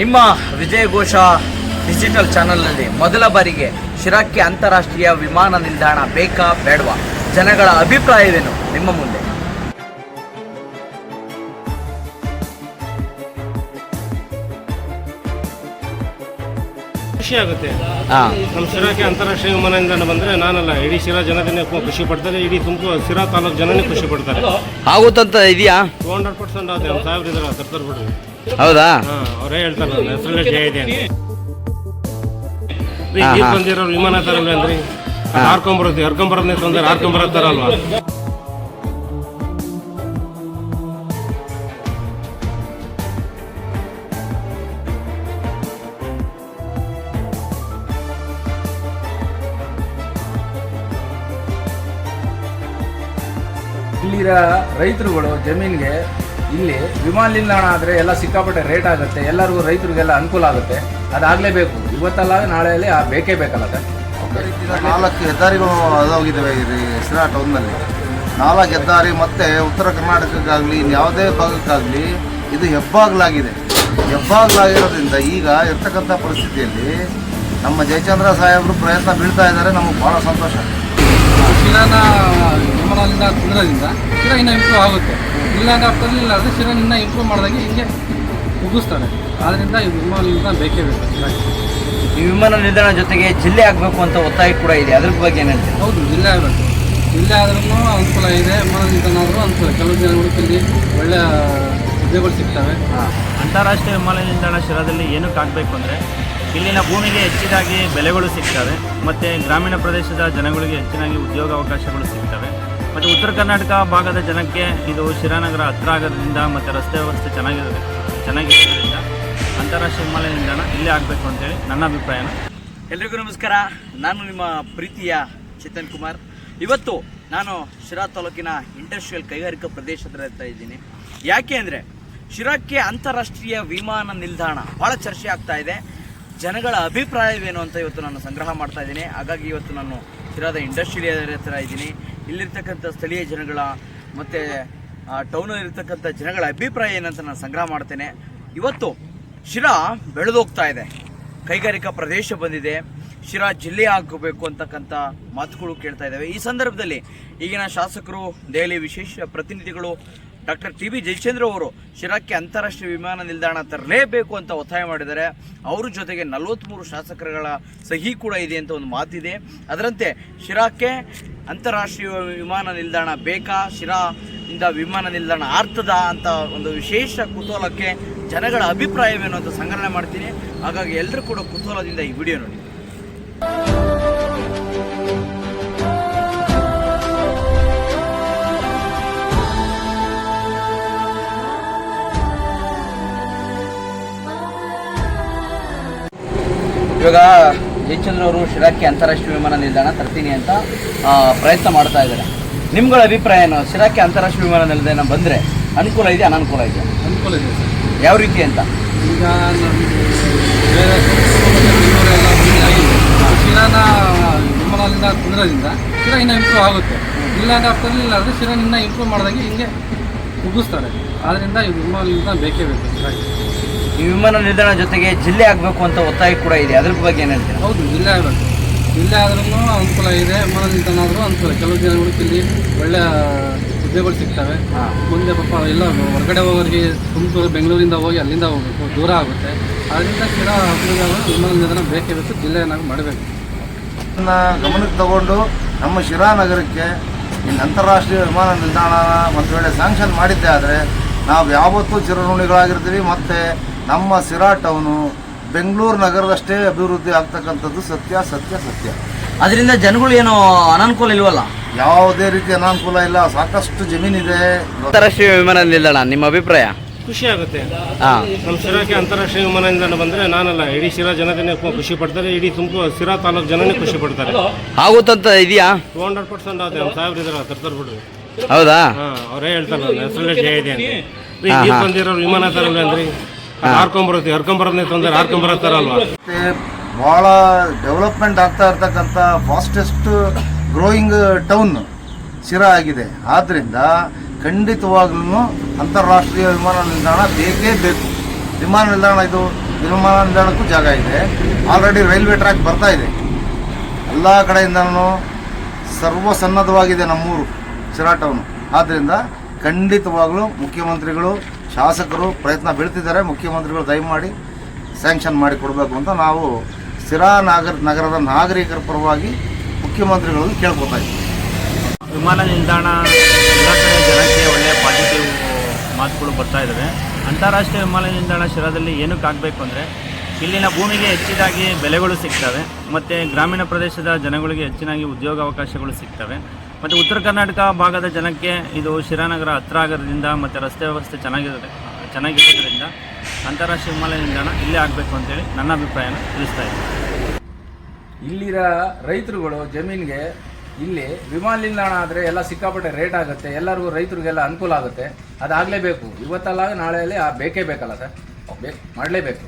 ನಿಮ್ಮ ವಿಜಯ ಘೋಷ ಡಿಜಿಟಲ್ ಚಾನಲ್ನಲ್ಲಿ ಮೊದಲ ಬಾರಿಗೆ ಶಿರಾಕ್ಕೆ ಅಂತಾರಾಷ್ಟ್ರೀಯ ವಿಮಾನ ನಿಲ್ದಾಣ ಬೇಕಾ ಬೇಡವಾ? ಜನಗಳ ಅಭಿಪ್ರಾಯವೇನು? ನಿಮ್ಮ ಮುಂದೆ. ಖುಷಿ ಆಗುತ್ತೆ. ನಮ್ಮ ಶಿರಾಕ್ಕೆ ಅಂತಾರಾಷ್ಟ್ರೀಯ ವಿಮಾನ ನಿಲ್ದಾಣ ಬಂದರೆ ನಾನಲ್ಲ ಇಡೀ ಶಿರಾ ಜನತೆನೇ ಖುಷಿ ಪಡ್ತಾರೆ ಇಡೀ ತುಮಕೂರು ಶಿರಾ ತಾಲೂಕು ಜನನೇ ಖುಷಿ ಪಡ್ತಾರೆ. ಆಗುತ್ತಂತ ಇದೆಯಾ? ಟೂ ಹಂಡ್ರೆಡ್ ಪರ್ಸೆಂಟ್ ಆಗುತ್ತೆ ನಮ್ಮ ಸಾಹೇಬ್ರು ಇದ್ದಾರೆ ತರ್ತಾರೆ ಬಿಡ್ರಿ. ಹೌದಾ ಅವರೇ ಹೇಳ್ತಾರೆ ನನ್ನ ಹೆಸರಲ್ಲೇ ಜಯ ಇದೆ ಅಂತ ಈಗ ಹಾ. ಬಂದಿರೋರು ವಿಮಾನ ತರಲ್ಲ ಅಂದ್ರಿ. ಹಾರ್ಕೊಂಬರುತ್ತೆ ಹರ್ಕೊಂಬರೋದನ್ನೇ ತೊಂದರೆ ಹಾರ್ಕೊಂಬರೋ ತರಲ್ವಾ ಇಲ್ಲಿರೋ ರೈತರುಗಳು ಜಮೀನಿಗೆ ಇಲ್ಲಿ ವಿಮಾನ ನಿಲ್ದಾಣ ಆದರೆ ಎಲ್ಲ ಸಿಕ್ಕಾಪಟ್ಟೆ ರೇಟ್ ಆಗುತ್ತೆ. ಎಲ್ಲರಿಗೂ ರೈತರಿಗೆಲ್ಲ ಅನುಕೂಲ ಆಗುತ್ತೆ. ಅದಾಗಲೇಬೇಕು. ಇವತ್ತಲ್ಲ ನಾಳೆಯಲ್ಲಿ ಆ ಬೇಕೇ ಬೇಕಲ್ಲ ಸರ್. ನಾಲ್ಕು ಹೆದ್ದಾರಿಗಳು ಅದಾಗಿದ್ದಾವೆ ಈ ಹೆಸರಾ ಟೌನ್ನಲ್ಲಿ ನಾಲ್ಕು ಹೆದ್ದಾರಿ ಮತ್ತು ಉತ್ತರ ಕರ್ನಾಟಕಕ್ಕಾಗಲಿ ಯಾವುದೇ ಭಾಗಕ್ಕಾಗಲಿ ಇದು ಹೆಬ್ಬಾಗ್ಲಾಗಿದೆ. ಹೆಬ್ಬಾಗ್ಲಾಗಿರೋದ್ರಿಂದ ಈಗ ಇರ್ತಕ್ಕಂಥ ಪರಿಸ್ಥಿತಿಯಲ್ಲಿ ನಮ್ಮ ಜಯಚಂದ್ರ ಸಾಹೇಬರು ಪ್ರಯತ್ನ ಬೀಳ್ತಾ ಇದ್ದಾರೆ. ನಮಗೆ ಭಾಳ ಸಂತೋಷ. ಶಿರಾನ ಕುಡಿದ್ರಿಂದ ಶಿರ ಇನ್ನೂ ಇಂಪ್ರೂವ್ ಆಗುತ್ತೆ. ಇಲ್ಲ ತರಲಿಲ್ಲ ಅಂದರೆ ಶಿರ ಇನ್ನೂ ಇಂಪ್ರೂವ್ ಮಾಡಿದಾಗ ಹಿಂಗೆ ಮುಗಿಸ್ತಾರೆ ಆದ್ದರಿಂದ ಈ ವಿಮಾನ ನಿಲ್ದಾಣ ಬೇಕೇ. ಬೇಕು. ಈ ವಿಮಾನ ನಿಲ್ದಾಣ ಜೊತೆಗೆ ಜಿಲ್ಲೆ ಆಗಬೇಕು ಅಂತ ಒತ್ತಾಯ ಕೂಡ ಇದೆ. ಅದ್ರ ಬಗ್ಗೆ ಏನು ಹೌದು ಜಿಲ್ಲೆ ಆಗಬೇಕು. ಜಿಲ್ಲೆ ಆದ್ರೂ ಅನುಕೂಲ ಇದೆ. ವಿಮಾನ ನಿಲ್ದಾಣ ಆದರೂ ಅನುಕೂಲ. ಕೆಲವು ಜನ ಇಲ್ಲಿ ಒಳ್ಳೆಯ ಹುದ್ದೆಗಳು ಸಿಗ್ತವೆ ಅಂತಾರಾಷ್ಟ್ರೀಯ ವಿಮಾನ ನಿಲ್ದಾಣ ಶಿರಾದಲ್ಲಿ ಏನಕ್ಕೆ ಆಗಬೇಕು ಅಂದರೆ ಇಲ್ಲಿನ ಭೂಮಿಗೆ ಹೆಚ್ಚಿನಾಗಿ ಬೆಲೆಗಳು ಸಿಗ್ತವೆ ಮತ್ತು ಗ್ರಾಮೀಣ ಪ್ರದೇಶದ ಜನಗಳಿಗೆ ಹೆಚ್ಚಿನಾಗಿ ಉದ್ಯೋಗ ಅವಕಾಶಗಳು ಸಿಗ್ತವೆ. ಮತ್ತು ಉತ್ತರ ಕರ್ನಾಟಕ ಭಾಗದ ಜನಕ್ಕೆ ಇದು ಶಿರಾನಗರ ಹತ್ರ ಆಗೋದ್ರಿಂದ ಮತ್ತು ರಸ್ತೆ ವ್ಯವಸ್ಥೆ ಚೆನ್ನಾಗಿರೋದು ಚೆನ್ನಾಗಿರೋದ್ರಿಂದ ಅಂತಾರಾಷ್ಟ್ರೀಯ ವಿಮಾನ ನಿಲ್ದಾಣ ಇಲ್ಲೇ ಆಗಬೇಕು ಅಂತೇಳಿ ನನ್ನ ಅಭಿಪ್ರಾಯ ಎಲ್ರಿಗೂ ನಮಸ್ಕಾರ. ನಾನು ನಿಮ್ಮ ಪ್ರೀತಿಯ ಚೇತನ್ ಕುಮಾರ್. ಇವತ್ತು ನಾನು ಶಿರಾ ತಾಲೂಕಿನ ಇಂಡಸ್ಟ್ರಿಯಲ್ ಕೈಗಾರಿಕಾ ಪ್ರದೇಶದಲ್ಲಿ ಹತ್ರ ಇದ್ದೀನಿ. ಯಾಕೆ ಅಂದರೆ ಶಿರಾಕ್ಕೆ ಅಂತಾರಾಷ್ಟ್ರೀಯ ವಿಮಾನ ನಿಲ್ದಾಣ ಭಾಳ ಚರ್ಚೆ ಆಗ್ತಾ ಇದೆ. ಜನಗಳ ಅಭಿಪ್ರಾಯವೇನು ಅಂತ ಇವತ್ತು ನಾನು ಸಂಗ್ರಹ ಮಾಡ್ತಾ ಇದ್ದೀನಿ. ಹಾಗಾಗಿ ಇವತ್ತು ನಾನು ಶಿರಾದ ಇಂಡಸ್ಟ್ರಿಯಲ್ ಹತ್ರ ಇದ್ದೀನಿ. ಇಲ್ಲಿರ್ತಕ್ಕಂಥ ಸ್ಥಳೀಯ ಜನಗಳ ಮತ್ತು ಟೌನಲ್ಲಿರ್ತಕ್ಕಂಥ ಜನಗಳ ಅಭಿಪ್ರಾಯ ಏನಂತ ನಾನು ಸಂಗ್ರಹ ಮಾಡ್ತೇನೆ. ಇವತ್ತು ಶಿರಾ ಬೆಳೆದೋಗ್ತಾ ಇದೆ. ಕೈಗಾರಿಕಾ ಪ್ರದೇಶ ಬಂದಿದೆ. ಶಿರಾ ಜಿಲ್ಲೆ ಆಗಬೇಕು ಅಂತಕ್ಕಂಥ ಮಾತುಗಳು ಕೇಳ್ತಾ ಇದ್ದಾವೆ ಈ ಸಂದರ್ಭದಲ್ಲಿ ಈಗಿನ ಶಾಸಕರು, ದೆಹಲಿ ವಿಶೇಷ ಪ್ರತಿನಿಧಿಗಳು ಡಾಕ್ಟರ್ ಟಿ ಬಿ ಜಯಚಂದ್ರ ಅವರು ಶಿರಾಕ್ಕೆ ಅಂತಾರಾಷ್ಟ್ರೀಯ ವಿಮಾನ ನಿಲ್ದಾಣ ತರಲೇಬೇಕು ಅಂತ ಒತ್ತಾಯ ಮಾಡಿದ್ದಾರೆ. ಅವ್ರ ಜೊತೆಗೆ ನಲವತ್ತ್ಮೂರು ಶಾಸಕರುಗಳ ಸಹಿ ಕೂಡ ಇದೆ ಅಂತ ಒಂದು ಮಾತಿದೆ. ಅದರಂತೆ ಶಿರಾಕ್ಕೆ ಅಂತಾರಾಷ್ಟ್ರೀಯ ವಿಮಾನ ನಿಲ್ದಾಣ ಬೇಕಾ? ಶಿರಾ ಇಂದ ವಿಮಾನ ನಿಲ್ದಾಣ ಆರ್ತದ ಅಂತ ಒಂದು ವಿಶೇಷ ಕುತೂಹಲಕ್ಕೆ ಜನಗಳ ಅಭಿಪ್ರಾಯವೇನು ಅಂತ ಸಂಗ್ರಹಣೆ ಮಾಡ್ತೀನಿ. ಹಾಗಾಗಿ ಎಲ್ಲರೂ ಕೂಡ ಕುತೂಹಲದಿಂದ ಈ ವಿಡಿಯೋ ನೋಡಿ. ಇವಾಗ ಜಯಚಂದ್ರ ಅವರು ಶಿರಾಕ್ಕೆ ಅಂತಾರಾಷ್ಟ್ರೀಯ ವಿಮಾನ ನಿಲ್ದಾಣ ತರ್ತೀನಿ ಅಂತ ಪ್ರಯತ್ನ ಮಾಡ್ತಾ ಇದ್ದಾರೆ. ನಿಮ್ಗಳ ಅಭಿಪ್ರಾಯ ಏನು? ಶಿರಾಕ್ಕೆ ಅಂತಾರಾಷ್ಟ್ರೀಯ ವಿಮಾನ ನಿಲ್ದಾಣ ಬಂದರೆ ಅನುಕೂಲ ಇದೆ ಅನನುಕೂಲ ಇದೆ ಅನುಕೂಲ ಇದೆ ಸರ್. ಯಾವ ರೀತಿ ಅಂತ? ಈಗ ಶಿರಾನ ವಿಮಾನದಿಂದ ಕುಂದ್ರದಿಂದ ಶಿರಾ ಇನ್ನೂ ಇಂಪ್ರೂವ್ ಆಗುತ್ತೆ. ಇಲ್ಲ ಇಲ್ಲ ಅಂದರೆ ಶಿರಾ ಇನ್ನೂ ಇಂಪ್ರೂವ್ ಮಾಡಿದಾಗ ಹಿಂಗೆ ಮುಗಿಸ್ತಾರೆ ಆದ್ದರಿಂದ ಈ ವಿಮಾನ ನಿಲ್ದಾಣ ಬೇಕೇ ಬೇಕು. ಶಿರಾಗೆ. ಈ ವಿಮಾನ ನಿಲ್ದಾಣ ಜೊತೆಗೆ ಜಿಲ್ಲೆ ಆಗಬೇಕು ಅಂತ ಒತ್ತಾಯ ಕೂಡ ಇದೆ. ಅದ್ರ ಬಗ್ಗೆ ಏನು ಹೇಳ್ತೀರಾ? ಹೌದು ಜಿಲ್ಲೆ ಆಗಬೇಕು. ಜಿಲ್ಲೆ ಆದ್ರೂ ಅನುಕೂಲ ಇದೆ. ವಿಮಾನ ನಿಲ್ದಾಣ ಆದರೂ ಅನುಕೂಲ. ಕೆಲವು ಜನಗಳಿಗೆ ಇಲ್ಲಿ ಒಳ್ಳೆಯ ಹುದ್ದೆಗಳು ಸಿಗ್ತವೆ. ಮುಂದೆ ಪಾಪ ಎಲ್ಲ ಹೊರಗಡೆ ಹೋಗೋರಿಗೆ ತುಮಕೂರು ಬೆಂಗಳೂರಿಂದ ಹೋಗಿ ಅಲ್ಲಿಂದ ಹೋಗಬೇಕು. ದೂರ ಆಗುತ್ತೆ. ಅದರಿಂದ ಕೂಡ ವಿಮಾನ ನಿಲ್ದಾಣ ಬೇಕೇ ಬೇಕು. ಜಿಲ್ಲೆಯನ್ನಾಗಿ ಮಾಡಬೇಕು. ಅದನ್ನು ಗಮನಕ್ಕೆ ತಗೊಂಡು ನಮ್ಮ ಶಿರಾ ನಗರಕ್ಕೆ ಈ ಅಂತಾರಾಷ್ಟ್ರೀಯ ವಿಮಾನ ನಿಲ್ದಾಣ ಒಂದು ವೇಳೆ ಸ್ಯಾಂಕ್ಷನ್ ಮಾಡಿದ್ದೆ ಆದರೆ ನಾವು ಯಾವತ್ತೂ ಚಿರಋಣಿಗಳಾಗಿರ್ತೀವಿ. ಮತ್ತು ನಮ್ಮ ಸಿರಾ ಟೌನು ಬೆಂಗಳೂರು ನಗರದಷ್ಟೇ ಅಭಿವೃದ್ಧಿ ಆಗ್ತಕ್ಕಂಥದ್ದು ಸತ್ಯ ಸತ್ಯ ಸತ್ಯ. ಅದರಿಂದ ಜನಗಳು ಏನು ಅನಾನುಕೂಲ ಇಲ್ವಲ್ಲ? ಯಾವುದೇ ರೀತಿ ಅನಾನುಕೂಲ ಇಲ್ಲ. ಸಾಕಷ್ಟು ಜಮೀನಿದೆ. ಅಂತಾರಾಷ್ಟ್ರೀಯ ವಿಮಾನ ನಿಲ್ದಾಣ ನಿಮ್ಮ ಅಭಿಪ್ರಾಯ? ಖುಷಿ ಆಗುತ್ತೆ. ಹಾಂ. ನಮ್ಮ ಶಿರಾಕ್ಕೆ ಅಂತಾರಾಷ್ಟ್ರೀಯ ವಿಮಾನ ನಿಲ್ದಾಣ ಬಂದರೆ ನಾನಲ್ಲ ಇಡೀ ಶಿರಾ ಜನತೆನೇ ಖುಷಿ ಪಡ್ತಾರೆ ಇಡೀ ತುಮಕೂರು ಶಿರಾ ತಾಲೂಕು ಜನನೇ ಖುಷಿ ಪಡ್ತಾರೆ. ಆಗುತ್ತಂತ ಇದೆಯಾ? ಟೂ ಹಂಡ್ರೆಡ್ ಪರ್ಸೆಂಟ್ ಆಗುತ್ತೆ ನಮ್ಮ ಸಾಹೇಬ್ರು ಇದ್ದಾರೆ ತರ್ತಾರೆ ಬಿಡ್ರಿ. ಹೌದಾ? ಹಾಂ ಅವರೇ ಹೇಳ್ತಾರೆ ನನ್ನ ಹೆಸರಲ್ಲೇ ಜಯ ಇದೆ ಅಂತ. ಈಗ ವಿಮಾನ ತರಲ್ಲ ಅಂದ್ರಿ ಹಾರ್ಕೊಂಬರುತ್ತೆ ಹರ್ಕೊಂಬರೋದನ್ನೇ ತೊಂದರೆ ಹಾರ್ಕೊಂಬರೋ ತರಲ್ವಾ ಮತ್ತು ಭಾಳ ಡೆವಲಪ್ಮೆಂಟ್ ಆಗ್ತಾ ಇರ್ತಕ್ಕಂಥ ಫಾಸ್ಟೆಸ್ಟ್ ಗ್ರೋಯಿಂಗ್ ಟೌನ್ ಶಿರಾ ಆಗಿದೆ. ಆದ್ದರಿಂದ ಖಂಡಿತವಾಗ್ಲೂ ಅಂತಾರಾಷ್ಟ್ರೀಯ ವಿಮಾನ ನಿಲ್ದಾಣ ಬೇಕೇ ಬೇಕು. ವಿಮಾನ ನಿಲ್ದಾಣ ಇದು, ವಿಮಾನ ನಿಲ್ದಾಣಕ್ಕೂ ಜಾಗ ಇದೆ. ಆಲ್ರೆಡಿ ರೈಲ್ವೆ ಟ್ರ್ಯಾಕ್ ಬರ್ತಾ ಇದೆ. ಎಲ್ಲ ಕಡೆಯಿಂದನೂ ಸರ್ವಸನ್ನದ್ಧವಾಗಿದೆ ನಮ್ಮೂರು ಶಿರಾ ಟೌನು. ಆದ್ದರಿಂದ ಖಂಡಿತವಾಗಲೂ ಮುಖ್ಯಮಂತ್ರಿಗಳು ಶಾಸಕರು ಪ್ರಯತ್ನ ಬೀಳ್ತಿದ್ದಾರೆ, ಮುಖ್ಯಮಂತ್ರಿಗಳು ದಯಮಾಡಿ ಸ್ಯಾಂಕ್ಷನ್ ಮಾಡಿ ಕೊಡಬೇಕು ಅಂತ ನಾವು ಸಿರಾ ನಾಗರ, ನಗರದ ನಾಗರಿಕರ ಪರವಾಗಿ ಮುಖ್ಯಮಂತ್ರಿಗಳನ್ನು ಕೇಳ್ಕೊತಾ ಇದ್ದೀವಿ. ವಿಮಾನ ನಿಲ್ದಾಣ ಜನಕ್ಕೆ ಒಳ್ಳೆಯ ಪಾಸಿಟಿವ್ ಮಾತುಗಳು ಬರ್ತಾ ಇದ್ದಾವೆ. ಅಂತಾರಾಷ್ಟ್ರೀಯ ವಿಮಾನ ನಿಲ್ದಾಣ ಶಿರಾದಲ್ಲಿ ಏನಕ್ಕೆ ಆಗಬೇಕು ಅಂದರೆ, ಇಲ್ಲಿನ ಭೂಮಿಗೆ ಹೆಚ್ಚಿದಾಗಿ ಬೆಲೆಗಳು ಸಿಗ್ತವೆ, ಮತ್ತು ಗ್ರಾಮೀಣ ಪ್ರದೇಶದ ಜನಗಳಿಗೆ ಹೆಚ್ಚಿನಾಗಿ ಉದ್ಯೋಗಾವಕಾಶಗಳು ಸಿಗ್ತವೆ. ಮತ್ತು ಉತ್ತರ ಕರ್ನಾಟಕ ಭಾಗದ ಜನಕ್ಕೆ ಇದು ಶಿರಾನಗರ ಹತ್ರ ಆಗೋದ್ರಿಂದ ಮತ್ತು ರಸ್ತೆ ವ್ಯವಸ್ಥೆ ಚೆನ್ನಾಗಿರುತ್ತೆ, ಚೆನ್ನಾಗಿರೋದ್ರಿಂದ ಅಂತಾರಾಷ್ಟ್ರೀಯ ವಿಮಾನ ನಿಲ್ದಾಣ ಇಲ್ಲೇ ಆಗಬೇಕು ಅಂತೇಳಿ ನನ್ನ ಅಭಿಪ್ರಾಯನ ತಿಳಿಸ್ತಾ ಇದ್ದೀನಿ. ಇಲ್ಲಿರ ರೈತರುಗಳು ಜಮೀನಿಗೆ ಇಲ್ಲಿ ವಿಮಾನ ನಿಲ್ದಾಣ ಆದರೆ ಎಲ್ಲ ಸಿಕ್ಕಾಪಟ್ಟೆ ರೇಟ್ ಆಗುತ್ತೆ, ಎಲ್ಲರಿಗೂ ರೈತರಿಗೆಲ್ಲ ಅನುಕೂಲ ಆಗುತ್ತೆ, ಅದಾಗಲೇಬೇಕು. ಇವತ್ತಲ್ಲ ನಾಳೆಯಲ್ಲಿ ಬೇಕೇ ಬೇಕಲ್ಲ ಸರ್? ಬೇಕು ಮಾಡಲೇಬೇಕು.